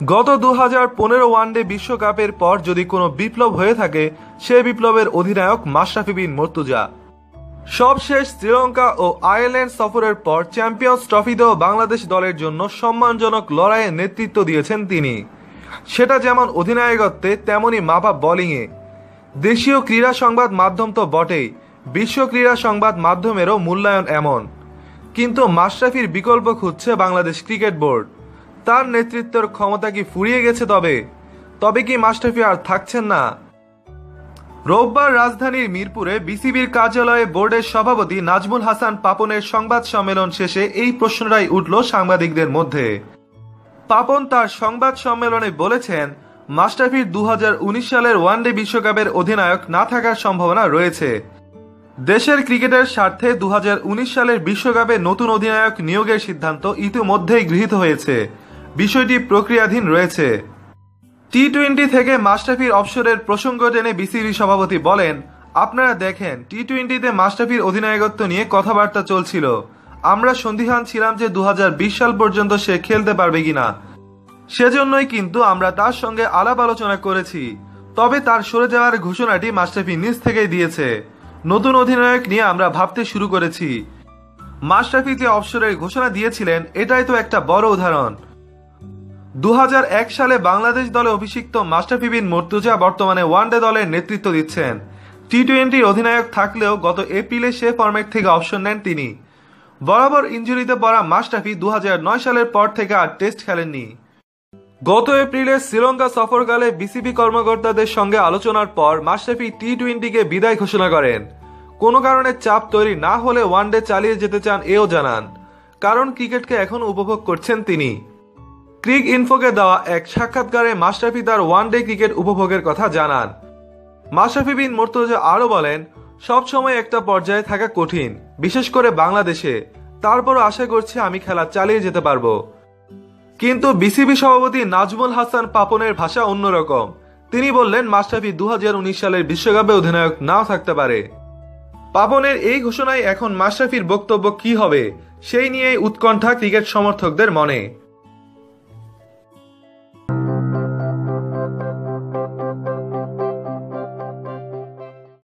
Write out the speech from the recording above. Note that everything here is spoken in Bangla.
গত দু হাজার পনেরো ওয়ানডে বিশ্বকাপের পর যদি কোনো বিপ্লব হয়ে থাকে, সে বিপ্লবের অধিনায়ক মাশরাফি বিন মর্তুজা। সবশেষ শ্রীলঙ্কা ও আয়ারল্যান্ড সফরের পর চ্যাম্পিয়ন্স ট্রফিতেও বাংলাদেশ দলের জন্য সম্মানজনক লড়াইয়ে নেতৃত্ব দিয়েছেন তিনি। সেটা যেমন অধিনায়কত্বে তেমনি মাপা বোলিংয়ে। দেশীয় ক্রীড়া সংবাদ মাধ্যম তো বটেই, বিশ্ব ক্রীড়া সংবাদ মাধ্যমেরও মূল্যায়ন এমন। কিন্তু মাশরাফির বিকল্প খুঁজছে বাংলাদেশ ক্রিকেট বোর্ড। তার নেতৃত্বের ক্ষমতা কি ফুরিয়ে গেছে তবে? তবে কি মাশরাফি আর থাকছেন না? রোববার রাজধানীর মিরপুরে বিসিবির কার্যালয়ে বোর্ডের সভাপতি নাজমুল হাসান পাপনের সংবাদ সম্মেলন শেষে এই প্রশ্নটাই উঠল সাংবাদিকদের মধ্যে। পাপন তার সংবাদ সম্মেলনে বলেছেন মাস্টাফির দু সালের ওয়ানডে বিশ্বকাপের অধিনায়ক না থাকার সম্ভাবনা রয়েছে। দেশের ক্রিকেটের স্বার্থে দু হাজার উনিশ সালের বিশ্বকাপে নতুন অধিনায়ক নিয়োগের সিদ্ধান্ত ইতিমধ্যেই গৃহীত হয়েছে। বিষয়টি প্রক্রিয়াধীন রয়েছে। টি টোয়েন্টি থেকে মাস্টাফির অবসরের প্রসঙ্গ টেনে বিসিবি সভাপতি বলেন, আপনারা দেখেন টি টোয়েন্টিতে মাস্টাফির অধিনায়কত্ব নিয়ে কথাবার্তা চলছিল। আমরা সন্দিহান ছিলাম যে দু হাজার বিশ সাল পর্যন্ত সে খেলতে পারবে কিনা। সেজন্যই কিন্তু আমরা তার সঙ্গে আলাপ আলোচনা করেছি। তবে তার সরে যাওয়ার ঘোষণাটি মাস্টাফি নিজ থেকেই দিয়েছে। নতুন অধিনায়ক নিয়ে আমরা ভাবতে শুরু করেছি। মাশরাফি যে অবসরের ঘোষণা দিয়েছিলেন, এটাই তো একটা বড় উদাহরণ। দু হাজার এক সালে বাংলাদেশ দলে অভিষিক্ত মাস্টাফি বিন মর্তুজা বর্তমানে ওয়ানডে দলের নেতৃত্ব দিচ্ছেন। টি টোয়েন্টির অধিনায়ক থাকলেও গত এপ্রিলে সে ফরম্যাট থেকে অপশন নেন তিনি। বরাবর ইঞ্জুরিতে পড়া মাস্টাফি দু হাজার নয় সালের পর থেকে আর টেস্ট খেলেননি। গত এপ্রিলে শ্রীলঙ্কা সফরকালে বিসিবি কর্মকর্তাদের সঙ্গে আলোচনার পর মাশরাফি টি টোয়েন্টিকে বিদায় ঘোষণা করেন। কোনো কারণে চাপ তৈরি না হলে ওয়ানডে চালিয়ে যেতে চান এও জানান। কারণ ক্রিকেটকে এখন উপভোগ করছেন তিনি। ক্রিক ইনফোকে দেওয়া এক সাক্ষাৎকারে মাশরাফি তার ওয়ান ডে ক্রিকেট উপভোগের কথা জানান। মাশরাফি বিন মর্তুজা আরও বলেন, সব সময় একটা পর্যায়ে থাকা কঠিন, বিশেষ করে বাংলাদেশে। তারপরও আশা করছি আমি খেলা চালিয়ে যেতে পারব। কিন্তু বিসিবি সভাপতি নাজমুল হাসান পাপনের ভাষা অন্যরকম। তিনি বললেন, মাশরাফি দু হাজার উনিশ সালের বিশ্বকাপে অধিনায়ক নাও থাকতে পারে। পাপনের এই ঘোষণায় এখন মাশরাফির বক্তব্য কি হবে, সেই নিয়েই উৎকণ্ঠা ক্রিকেট সমর্থকদের মনে।